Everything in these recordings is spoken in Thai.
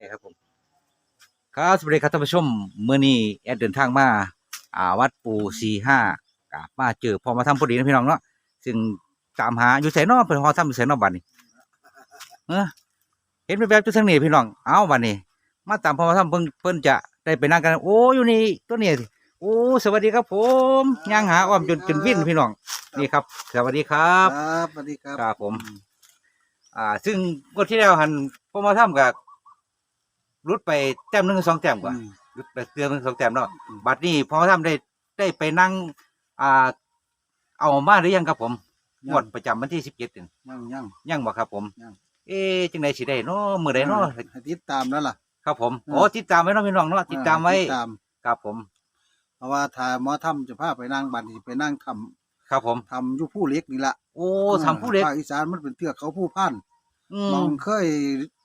นี่ครับผมครับสวัสดีครับท่านผู้ชมเมื่อนี้แอดเดินทางมาอ่าวัดปู่สี่ห้ากลับมาเจอพอมาทำพอดีนะพี่น้องเนาะซึ่งตามหาอยู่ไสเนอเป็นพอทำอยู่ไสเนอบัดนี้เออเห็นแบบๆจุดทางนี้พี่น้องเอ้าบัดนี้ มาตามพอมาทำเพิ่นเพิ่นจะได้ไปนั่งกัน โอ้อยู่นี่ตัวนี้โอ้สวัสดีครับผมย่างหาอ้อมจนจนวิ่นพี่น้องนี่ครับ สวัสดีครับครับสวัสดีครับครับผม อ่า ซึ่งงวดที่แล้วหันพอมาทำกับ รุดไปแต้มหนึ่งสองแต้มกว่าอืมรุดไปเตือนหนึ่งสองแต้มเนาะอืมบัดนี้พอทำได้ได้ไปนั่งอ่าเอามาหรือยังครับผมงวดประจำวันที่สิบเจ็ดยังยังยังบ่ครับผมยังเอ๊ะจังไดสิได้เนาะมื้อใดเนาะให้ติดตามแล้วล่ะ ครับผมอืมโอ้ติดตามไว้เนาะพี่น้องเนาะติดตามไว้ติดตามครับผม เพราะว่าถ้าหมอทำจะพาไปนั่งบัดนี้ไปนั่งทำครับผมทำอยู่ผู้เล็กนี่ละโอ้ทำผู้เล็กภาคอีสานมันเป็นเทือกเขาผู้พัน อืมองมเคย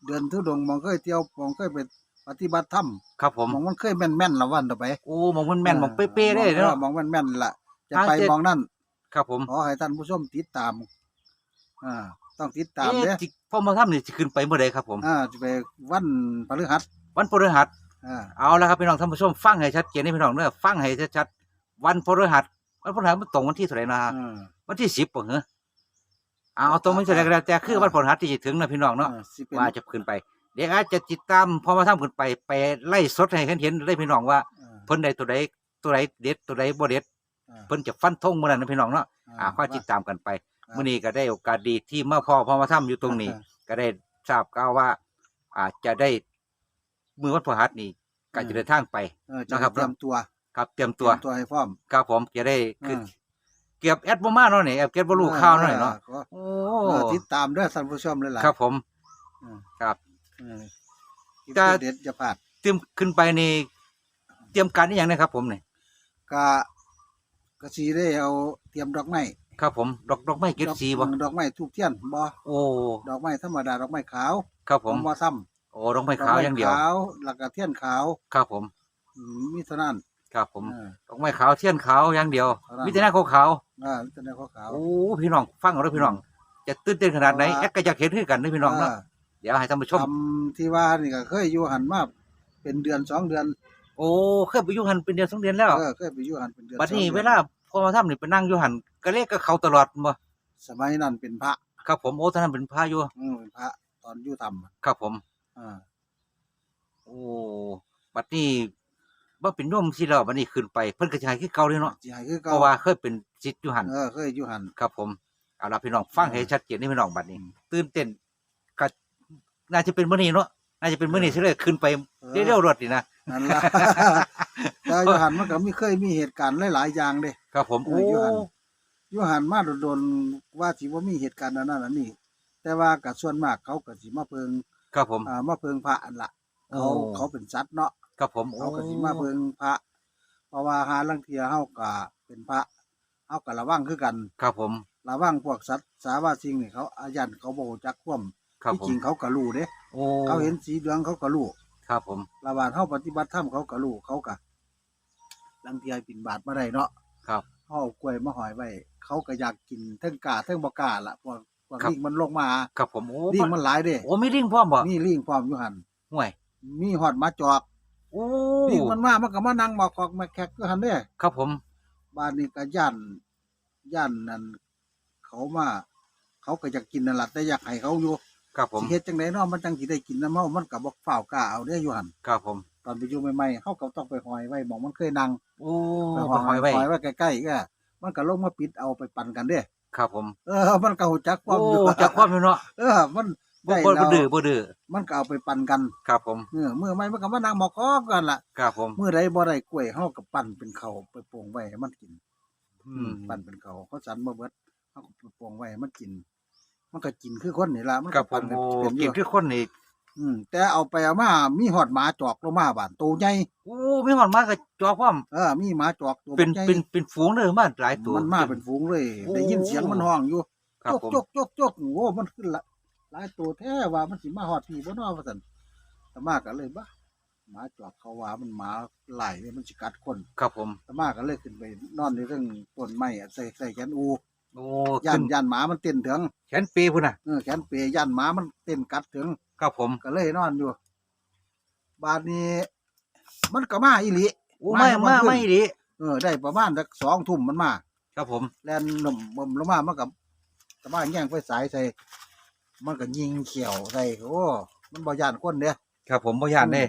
เดินทุดงค์มองเคยเที่ยวมองเคยไปปฏิบัติธรรมครับผม มองมันเคยแม่นแม่นๆละวันต่อไปโอ้มองมันแม่นมองเป๊ะๆได้เนาะ มองแม่นแม่นๆล่ะจะอ่าไปเจ็ด มองนั่นครับผมขอให้ท่านผู้ชมติดตามอ่าต้องติดตามเด้เอ๊ะจิพอมาทำนี่สิขึ้นไปเมื่อใดครับผม อ่าจะไปวันพฤหัสวันพฤหัส อ่าเอาละครับพี่น้องท่านผู้ชมฟังให้ชัดเจนนี่พี่น้องเนอะฟังให้ชัดๆวันพฤหัสวันพฤหัสมันตรงวันที่เท่าไหร่นะอ่าวันที่สิบป่ะเหรอ เอาเอาตรงไม่ใช่อะไรก็แล้วแต่คือวันพฤหัสที่จะถึงนะพี่น้องเนาะอ่สิเป็นว่าจะขึ้นไป เดี๋ยวอาจจะติดตามพอมาทำขึ้นไปไปไล่สดให้เห็นเห็นได้พี่น้องว่าอ่าเพิ่นใดตัวใดตัวใดเด็ดตัวใดบ่เด็ดอ่าเพิ่นจะฟันธงเมื่อนั้นนะพี่น้องเนาะอ่าค่อยติดตามกันไปมื้อนี้ก็ได้โอกาสดีที่เมื่อพ่อพอมาทำอยู่ตรงนี้ ก็ได้ทราบข่าวว่า อาจจะได้มือวันพฤหัสนี้ก็จะเดินทางไป เออจะนะครับ เตรียมตัวครับเตรียมตัว เตรียมตัวให้พร้อม ครับผมจะได้คืออ่า เก็บแอดบ่มาเนาะนี่แอบเก็บบ่รู้ข่าวหน่อยเนาะขอโอ้เออติดตามเด้อท่านผู้ชมเลยล่ะครับผมอืมครับเออคลิปจะ เด็ดๆจะพลาดเตรียมขึ้นไปนี่เตรียมการนี่อย่างนะครับ ผมนี่ก็ก็สีได้เอาเตรียมดอกไม้ครับผมดอกดอกไม้เก็บสีบ่ดอกดอกไม้ทูบเทียนบ่โอ้ดอกไม้ธรรมดาดอกไม้ขาวครับผมบ่ซ้ำโอ้ดอกไม้ขาวอย่างเดียวดกไม้ขาวแล้วก็เทียนขาวครับผม อืมมีเท่านั้น ครับผมเออดอกไม้ขาวเทียนขาวอย่างเดียวเท่านั้นมีแต่หน้าขาวอ่ามีแต่แนวขาว ๆโอ้พี่น้องฟังเอาเด้อพี่น้อง จะตื่นเต้นขนาดไหนเพราะว่าแอดก็อยากเห็นคือกันเด้อพี่น้องเนาะเดี๋ยวให้ท่านผู้ชม ทำที่ว่านี่ก็เคยอยู่หันมาเป็นเดือนสองเดือนโอ้เคยไปอยู่หันเป็นเดือนสองเดือนแล้วเออเคยไปอยู่หันเป็นเดือนบัดนี้สองดือนเวลาพอมาทำนี่ไปนั่งอยู่หันก็เลขก็เขาตลอดบ่สมัยนั้นเป็นพระครับผมโอ้ท่านนั้นเป็นพระอยู่อืมเป็นพระตอนอยู่ทำอะครับผม อ่าโอ้บัดนี้ ว่าเป็นโยมสิแล้วบัดนี้ขึ้นไปเพิ่นก็สิให้คือเก่าเลยเนาะสิให้คือเพเก่าราะว่าเคยเป็นศิษย์อยู่หัน เออเคยอยู่หัน ครับผมเอาล่ะพี่น้องฟังให้ชัดเจนนี่พี่น้องบัดนี้อืมตื่นเต้นก็น่าจะเป็นมื้อนี้เนาะน่าจะเป็นมื้อนี้สิเลยขึ้นไปเออ เร็วๆรถนี่นะนั่นล่ะ แต่อยู่หันมันก็มีเคยมีเหตุการณ์หลายๆอย่างเด้ ครับผมเอโอ้ออยู่หัน อยู่หันมาโดนๆว่าสิว่ามีเหตุการณ์อันนั้นอันนี้ แต่ว่าก็ส่วนมากเขาก็สิมาเพิงครับผม อ่ามาเพิงพระอันละเขาโอ้ เขาเป็นสัตว์เนาะ ครับผมโอ้ เขาก็สิมาเพิงพระ เพราะว่าหาลังเทียเฮาก็เป็นพระเฮาก็ระวังคือกันครับผม ระวังพวกสัตว์สาว่าสิ่งนี่เขาอายันเขาบ่รู้จักความครับที่ผมจริงเขาก็รู้เด้โอ้ เขาเห็นสีเหลืองเขาก็รู้ครับผม ระบาดเฮาปฏิบัติธรรมเขาก็รู้เขาก็ลังเทียปิ่นบาทมาได้เนาะครับ เฮาเอากล้วยมาหอยไว้เขาก็อยากกินเทั้งกาเทั้งบ่กล้าล่ะพวกพวกครับ ลิงมันลงมาครับผม โอ้ลิงมันหลายเด้โอ้มีลิงพร้อมบ่มีลิงพร้อมอยู่หั่นห่วย มีฮอดหมาจอก โอ้ลิงมันมามันก็มานั่งหมอกคอกมาแขกอยู่หั่นเด้ครับผม บ้านนี้ก็ย่านย่านนั่นเขามาเขาก็อยากกินนั่นล่ะแต่อยากให้เขาอยู่ครับผมสิเฮ็ดจังไดเนาะมันจังสิได้กินน้ำเฮามันก็บ่ฟ้าวกล้าเอาเด้อยู่หั่นครับผม ตอนไปอยู่ใหม่ๆเฮาก็ต้องไปหอยไว้หมองมันเคยนั่งโอ้ไปบ่หอยไว้หอยไว้ใกล้ๆก็มันก็ลงมาปิดเอาไปปั่นกันเด้ครับผม เออ มันก็ฮู้จักความโอ้อยู่จักความอยู่เนาะเออมัน บ่ได้บ่แล้บ่วดื้อบ่ดื้อมันก็เอาไปปั่นกันครับผมเออมื้อใหม่มันก็มานั่งหมอกอกันล่ะครับผม มื้อใดบ่ได้กล้วยเฮาก็ปั่นเป็นข้าวไปโปงไว้ให้มันกิน อืม ปั่นเป็นข้าวเขาสันบ่เบิดเฮาก็ไปโปงไว้ให้มันกิน มันก็กินคือคนนี่ล่ะมันครัก็บผปั่มนกันโอ้เป็นอกินยู่คือคนนี่อืมแต่เอาไปเอามามีหอดหมาจอกลงมาบ้านโตใหญ่โอ้มีหอนมาก็จอพร้อมเออมีหมาจอกตัวเป็นบักใหญ่เป็นเป็นฝูงเด้อมาหลายตัว มันมาเป็นฝูงเลย โอ้ได้ยินเสียงมันห้องอยู่ครับจกผม จกจกจกโอ้มันขึ้นละ หลายตัวแท้ว่ามันสิมาหอดพี่บ่เนาะว่าซั่นแต่มาก็เลยบ้าหมาจอกเขาว่ามันหมาไหลเนี่ยมันสิกัดคนครับผมแต่มาก็เลยขึ้นไปนอนอยู่เรื่องต้นไม้อะใส่ใส่แขนอูโอ้ย่าขึ้นนย่านหมามันเต้นถึงแขนปีพุ่นน่ะ เออแขนเปยย่านหมามันเต้นกัดถึง ครับผม ก็เลยนอนอยู่ บาดนี้ มันก็มาอีหลี โอ้ไม่มามาขึ้น ไม่ดีเออได้ประมาณสักสองทุ่มมันมา ครับผม แล่นหนุ่มบ่มลงมามันกับตะบ้านแย่งไฟสายใส่ มันก็ยิงเขียวใส่โอ้ มันบ่ย่านคนเด้ ครับผมบ่ย่านเด้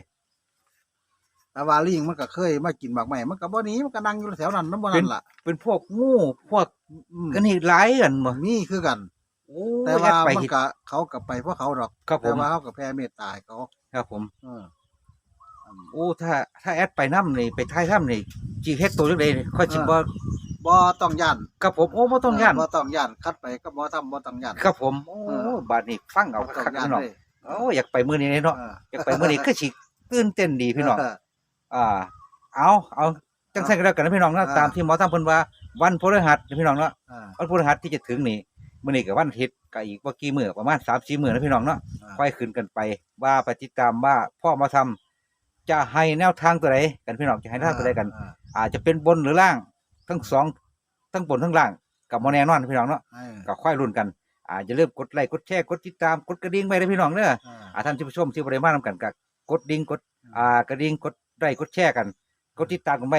แต่ว่าลิงมันก็เคยมากินหมากใหม่มันก็บ่หนีมันก็นั่งอยู่แถวนั้นมันบ่นั่นล่ะเป็นพวกงูพวกอืมกันนี่หลายกันบ่มีคือกัน โอ้แต่แอว่าดไปมันเฮ็ด ก็เขาก็ไปเพราะเขาดอก ครับผแต่มว่าเขาก็แพ้เมตตาให้เขาครับผม เอออืมโอ้ถ้าถ้าแอดไปน้ำนี่ไปท้ายถ้ำนี่จีเฮ็ดตัวจังไดนี่ค่อยสิเออบ่ บ่ต้องย่านครับผมโอ้บ่ต้องย่านเบ่ต้องย่านคัดไปก็บ่ทำบ่ต้องย่านครับผมโอ้เออบาดนี้ฟังเอาบ่ต้อคักงๆย่านพี่น้องเลยโอ้อยากไปมื้อนี้เนาะเอออยากไปมื้อนี้คือสิตื่นเต้นดีพี่น้องเออ่า เอาเอาจังซั่นก็แล้วกันนะพี่น้องนะอ่าตามที่หมอทำเพิ่นว่าวันพฤหัสนะพี่น้องเนาะอ่าวันพฤหัสที่จะถึงนี่มื้อนี้ก็วันอาทิตย์ก็อีกบ่กี่มื้อประมาณ3-4มื้อนะพี่น้องเนาะอ่าค่อยขึ้นกันไปว่าไปติดตามว่าพ่อมาทำจะให้แนวทางตัวใดกันพี่น้องจะให้แนวทางตัวใดกันอ่าอาจจะเป็นบนหรือล่าง ทั้งสองทั้งบนทั้งล่างกับโมแน่นอนพี่น้องเนาะเออก็ค่อยรุ่นกันอาจจะเริ่มกดไลค์กดแชร์กดติดตามกดกระดิ่งไปเลยพี่น้องเด้ออ่าอาท่านที่ผู้ชมที่บริมาทำกันก็กดดิ่งกดอ่ากระดิ่งกดไลค์กดแชร์กัน กดติดตามกันไป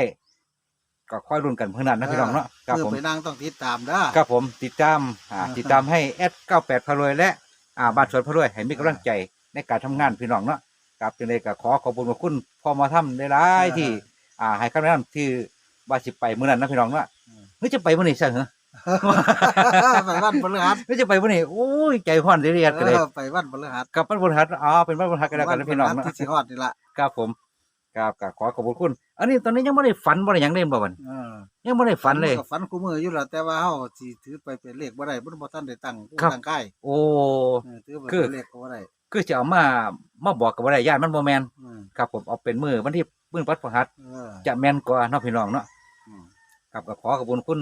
ก็ค่อยรุ่นกันเพื่อนนั้นนะพี่น้องเนาะครับคือผมไปนั่งต้องติดตามเด้อ ครับผมติดตามอ่าอ่าติดตามให้แอด98พารวยและอ่าบ้านสวนพารวยให้มีกำลังใจในการทำงานพี่น้องเนาะครับจังไดก็ขอขอบคุณขอบคุณพ่อมาทำได้หลายที่อ่าให้คำแนะนำที่ ว่าสิไปมื้อนั้นนะพี่น้องเนาะเฮ้ยจะไปมื้อนี้ซะเหรอไปวันพฤหัสเฮ้ยจะไปมื้อนี้โอ้ยใจฮ้อนเรียดกันเลยเออไปวันพฤหัสกับบ้านบนหัดอ๋อเป็นบ้านบนหัดกันแล้วกันนะพี่น้องวัเนาะพฤหัสที่สิฮอดนี่ล่ะครับผมครับก็ขอขอบคุณ อันนี้ตอนนี้ยังไม่ได้ฝันบ่ได้หยังเลยบ่บันเออยังไม่ได้ฝันเลย ก็ฝันคู่มืออยู่แล้วแต่ว่าเฮาสิถือไปเป็นเลขบ่ได้บ่บ่ทันได้ตั้งครับ ตั้งค่ายโอ้ เออถือไปคือ เป็นเลขก็บ่ได้คือจะเอามามาบอกกับบ่ได้ญาติมันบ่แม่นอืมครับผมเอาเป็นมือวันที่มื้อวัดพฤหัส เออจะแม่นกว่าเนาะพี่น้องเนาะ อืมครับก็ขอขอบคุณคุณ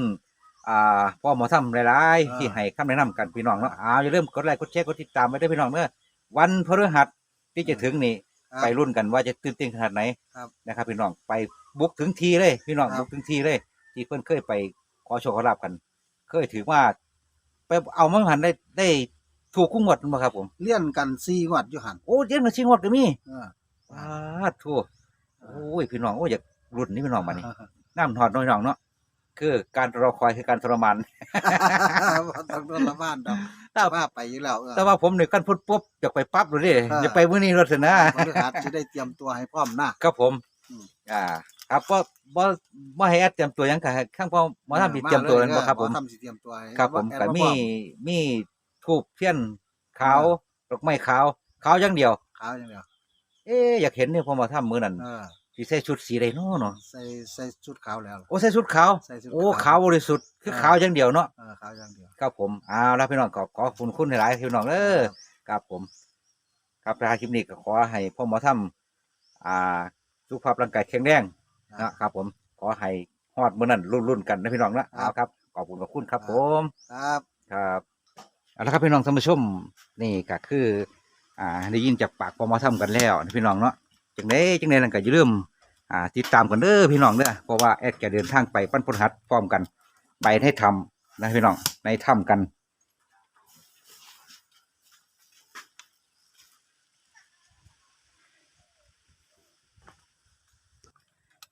อ่าพ่อหมอทำหลายๆที่ให้คำแนะนำกันพี่น้องเนาะอ้าวอย่าลืมกดไลค์กดแชร์กดติดตามไว้ด้วยพี่น้องเด้อวันพฤหัสที่จะถึงนี่ครับไปรุ่นกันว่าจะตื่นเต้นขนาดไหนครับนะครับพี่น้องไปบุกถึงทีเลยพี่น้องครับ บุกถึงทีเลย ที่เพิ่นเคยไปขอโชคขอลาบกัน เคยถือว่า ไปเอามาหันได้ได้ถูกคุ้งหมดบ่ครับผม เลี้ยนกัน4งวดอยู่หั่นโอ้เจ๊งมาชิงหมดก็มีเออว้าทั่วโอ้ยพี่น้องโอ้ยอยากรุ่นนี้พี่น้องมานี่น้ำถอดน้อยน้องเนาะ คือการรอคอยคือการทรมาน บ่ต้องโดนละบ้านดอกแต่ว่าไปอยู่แล้วเออ แต่ว่าผมเนี่ยกันพุดปุ๊บอยากไปปั๊บเลยเดิเออ อยากไปมื้อนี้รถนะพฤหัสสิได้เตรียมตัวให้พร้อมนะครับผม อืม อ่า ครับบ่บ่บ่ให้แอดเตรียมตัวหยังก็ให้ข้างพ่อหมอทำสิเตรียมตัวนั่นบ่ครับผมหอทำสิเตรียมตัวให้ครับผมแอดก็ว่ามีพร้อมีทูบเทียนขาวดอกไม้ขาวขาวอย่างเดียว ขาวอย่างเดียวเอ๊ะอยากเห็นเนี่ยพอมาทำมื้อนั้นเออ สิใส่ชุดสีใดเนาะเนาะใส่ใส่ชุดขาวแล้ว โอ้ใส่ชุดขาวใส่ชุดโอ้ขาวบริสุทธิ์คือเออขาวอย่างเดียวเนาะเออขาวอย่างเดียว ครับผมเอาแล้วพี่น้องขอขอบคุณคุณหลายๆพี่น้องเด้อครับผม ครับท้ายคลิปนี้ก็ขอให้พ่อหมอทำอ่าสุขภาพร่างกายแข็งแรงครับนะครับผมขอให้ฮอดมื้อนั้นรุ่นๆกันนะพี่น้องนะครัเอาบครับขอบคุณขอบคุณครับครับ ผมครับครับเอาละครับพี่น้องท่านผู้ชมนี่ก็คือ อ่าได้ยินจากปากพ่อหมอทำกันแล้วนะพี่น้องเนาะ จังไดจังไดนั่นก็อย่าลืมอ่าติดตามกันเด้อพี่น้องเด้อเพราะว่าแอดจะเดินทางไปปั้นพลหัสพร้อมกัน ไปให้ทำนะพี่น้องในถ้ำกัน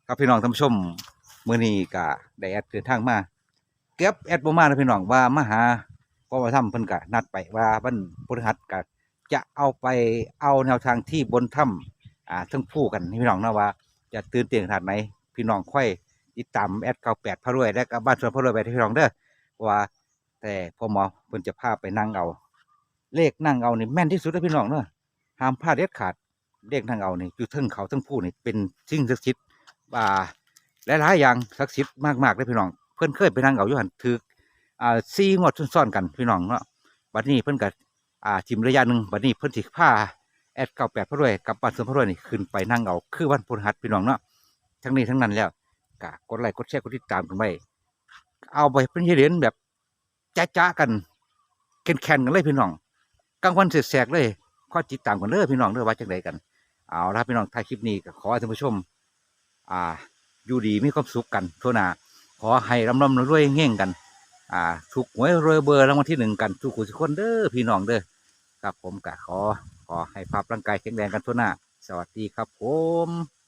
ครับพี่น้องท่านผู้ชมมื้อนี้ก็ได้แอดเดินทางมาเก็บแอดบ่มานะพี่น้องว่ามาหาพ่อมาทำเพิ่นก็นัดไปว่าวันพฤหัสก็จะเอาไปเอาแนวทางที่บนถ้ำ อ่าทั้งผู้กันพี่น้องนะว่า จะตื่นเต้นขนาดไหนพี่น้องค่อยติดตามแอด98พระรวยและก็บ้านสวนพระรวยไปให้พี่น้องเด้อว่า แต่พ่อหมอเพิ่นจะพาไปนั่งเอา เลขนั่งเอานี่แม่นที่สุดเลยพี่น้องเนาะห้ามพลาดเด็ดขาดเลขนั่งเอานี่อยู่ทั้งเขาทั้งผู้นี่เป็นสิ่งศักดิ์สิทธิ์ว่าหลายๆอย่างศักดิ์สิทธิ์มากๆเลยพี่น้อง เพิ่นเคยไปนั่งเอาอยู่หันถืออ่าซีงวดซ้อนๆกันพี่น้องเนาะบัดนี้เพิ่นก็อ่าจิมระยะหนึ่งบัดนี้เพิ่นสิพาแอ ดเก้าแปดพระรวยกับบ้านสวนพระรวยนี่ขึ้นไปนั่งเอาคือวันพฤหัสพี่น้องเนาะทั้งนี้ทั้งนั้นแล้วก็กดไลค์กดแชร์กดติดตามกันไว้เอาไปเป็นเหรียญแบบจ้าๆกันแข่งๆกันเลยพี่น้องกลางวันเสแสกเลยข้อติดตามกันเด้อพี่น้องเด้อว่าจังไดกัน เอาละพี่น้องท้ายคลิปนี้ก็ขอให้ท่านผู้ชม อ่า อยู่ดีมีความสุขกันทั่วหน้าขอให้ร่ำร่ำรวยเง่งกัน อ่า ถูกหวยรวยเบอร์รางวัลที่หนึ่งกันทุกคนทุกคนเด้อพี่น้องเด้อครับผมก็ขอ ขอให้ภาพร่างกายแข็งแรงกันทั่วหน้า สวัสดีครับผม